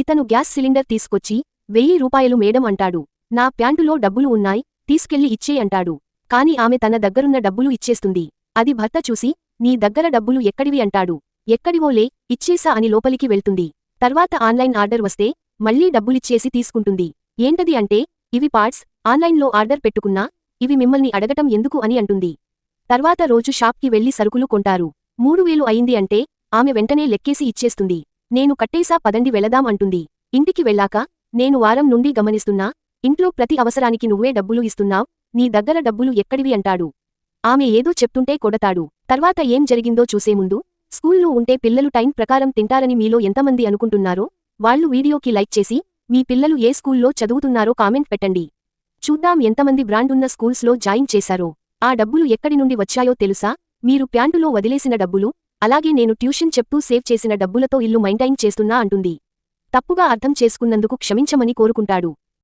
ఇతను gas cylinder తీసుకొచ్చి వెయ్యి రూపాయలు మేడం అంటాడు. నా ప్యాంటులో డబ్బులు ఉన్నాయి తీసుకెళ్ళి ఇచ్చే అంటాడు. కాని ఆమె తన దగ్గరున్న డబ్బులు ఇచ్చేస్తుంది. అది భర్త చూసి నీ దగ్గర డబ్బులు ఎక్కడివి అంటాడు. ఎక్కడివోలే ఇచ్చేసా అని లోపలికి వెళ్తుంది. తర్వాత ఆన్లైన్ ఆర్డర్ వస్తే మళ్ళీ డబ్బులిచ్చేసి తీసుకుంటుంది. ఏంటది అంటే ఇవి పార్ట్స్ ఆన్లైన్లో ఆర్డర్ పెట్టుకున్నా ఇవి మిమ్మల్ని అడగటం ఎందుకు అని అంటుంది. తర్వాత రోజు షాప్కి వెళ్ళి సరుకులు కొంటారు. మూడు వేలు అయింది అంటే ఆమె వెంటనే లెక్కేసి ఇచ్చేస్తుంది. నేను కట్టేసా పదండి వెళదాం అంటుంది. ఇంటికి వెళ్ళాక నేను వారం నుండి గమనిస్తున్నా ఇంట్లో ప్రతి అవసరానికి నువ్వే డబ్బులు ఇస్తున్నావ్ నీ దగ్గర డబ్బులు ఎక్కడివి అంటాడు. ఆమె ఏదో చెప్తుంటే కొడతాడు. తర్వాత ఏం జరిగిందో చూసేముందు స్కూల్లో ఉంటే పిల్లలు టైం ప్రకారం తింటారని మీలో ఎంతమంది అనుకుంటున్నారో వాళ్ళు వీడియోకి లైక్ చేసి మీ పిల్లలు ఏ స్కూల్లో చదువుతున్నారో కామెంట్ పెట్టండి. చూద్దాం ఎంతమంది బ్రాండున్న స్కూల్స్లో జాయిన్ చేశారో. ఆ డబ్బులు ఎక్కడి నుండి వచ్చాయో తెలుసా? మీరు ప్యాంటులో వదిలేసిన డబ్బులు అలాగే నేను ట్యూషన్ చెప్తూ సేవ్ చేసిన డబ్బులతో ఇల్లు మైంటైన్ చేస్తున్నా అంటుంది. తప్పుగా అర్థం చేసుకున్నందుకు క్షమించమని కోరుకుంటాడు.